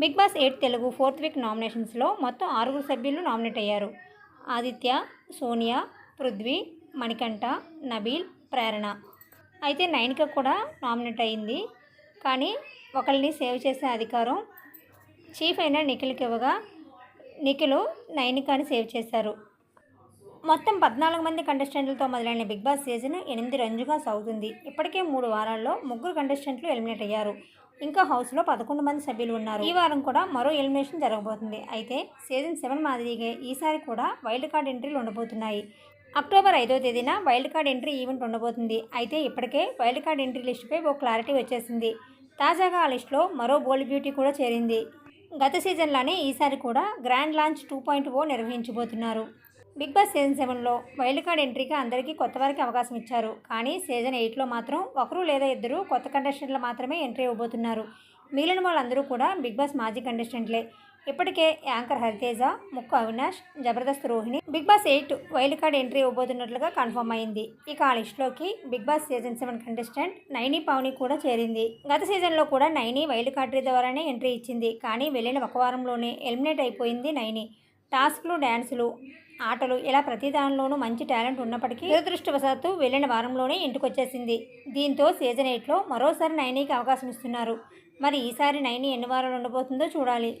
Big boss eight Telugu fourth week నామినేషన్స్లో మొత్తం ఆరుగురు సభ్యులు నామినేట్ అయ్యారు. ఆదిత్య సోనియా పృథ్వీ మణికంఠ నబీల్ ప్రేరణ. అయితే నైనిక కూడా నామినేట్ అయింది కానీ ఒకరిని సేవ్ చేసే అధికారం చీఫ్ అయిన నిఖిల్కి ఇవ్వగా నిఖిల్ నైనికాని సేవ్ చేశారు. మొత్తం పద్నాలుగు మంది కంటెస్టెంట్లతో మొదలైన బిగ్ బాస్ సీజన్ ఎనిమిది రంజుగా సాగుతుంది. ఇప్పటికే మూడు వారాల్లో ముగ్గురు కంటెస్టెంట్లు ఎలిమినేట్ అయ్యారు. ఇంకా హౌస్లో పదకొండు మంది సభ్యులు ఉన్నారు. ఈ వారం కూడా మరో ఎలిమినేషన్ జరగబోతుంది. అయితే సీజన్ సెవెన్ మాదిరిగా ఈసారి కూడా వైల్డ్ కార్డ్ ఎంట్రీలు ఉండబోతున్నాయి. అక్టోబర్ ఐదో తేదీన వైల్డ్ కార్డ్ ఎంట్రీ ఈవెంట్ ఉండబోతుంది. అయితే ఇప్పటికే వైల్డ్ కార్డ్ ఎంట్రీ లిస్టుపై ఓ క్లారిటీ వచ్చేసింది. తాజాగా ఆ లిస్టులో మరో బోల్డ్ బ్యూటీ కూడా చేరింది. గత సీజన్లోనే ఈసారి కూడా grand launch two point O నిర్వహించబోతున్నారు. Big boss season సెవెన్లో వైల్డ్ కార్డ్ ఎంట్రీకి అందరికీ కొత్త వారికి అవకాశం ఇచ్చారు. కానీ సీజన్ ఎయిట్లో మాత్రం ఒకరు లేదా ఇద్దరు కొత్త కంటెస్టెంట్లు మాత్రమే ఎంట్రీ ఇవ్వబోతున్నారు. మిగిలిన వాళ్ళందరూ కూడా బిగ్ బాస్ మాజీ కంటెస్టెంట్లే. ఇప్పటికే anchor Hariteja Mukku Avinash Jabardasth Rohini big boss eight wild card entry ఇవ్వబోతున్నట్లుగా confirm అయింది. ఇక ఆ లిస్టులోకి big boss season seven contestant Naini Pavani కూడా చేరింది. గత సీజన్లో కూడా నైని వైల్డ్ కార్డ్ ద్వారానే ఎంట్రీ ఇచ్చింది. కానీ వెళ్ళిన ఒక వారంలోనే ఎలిమినేట్ అయిపోయింది నైని. టాస్క్లు డ్యాన్సులు ఆటలు ఇలా ప్రతి దానిలోనూ మంచి టాలెంట్ ఉన్నప్పటికీ దురదృష్టవశాత్తు వెళ్ళిన వారంలోనే ఇంటికొచ్చేసింది. దీంతో సీజన్ ఎయిట్లో మరోసారి నైనీకి అవకాశం ఇస్తున్నారు. మరి ఈసారి నైని ఎన్ని వారాలు ఉండబోతుందో చూడాలి.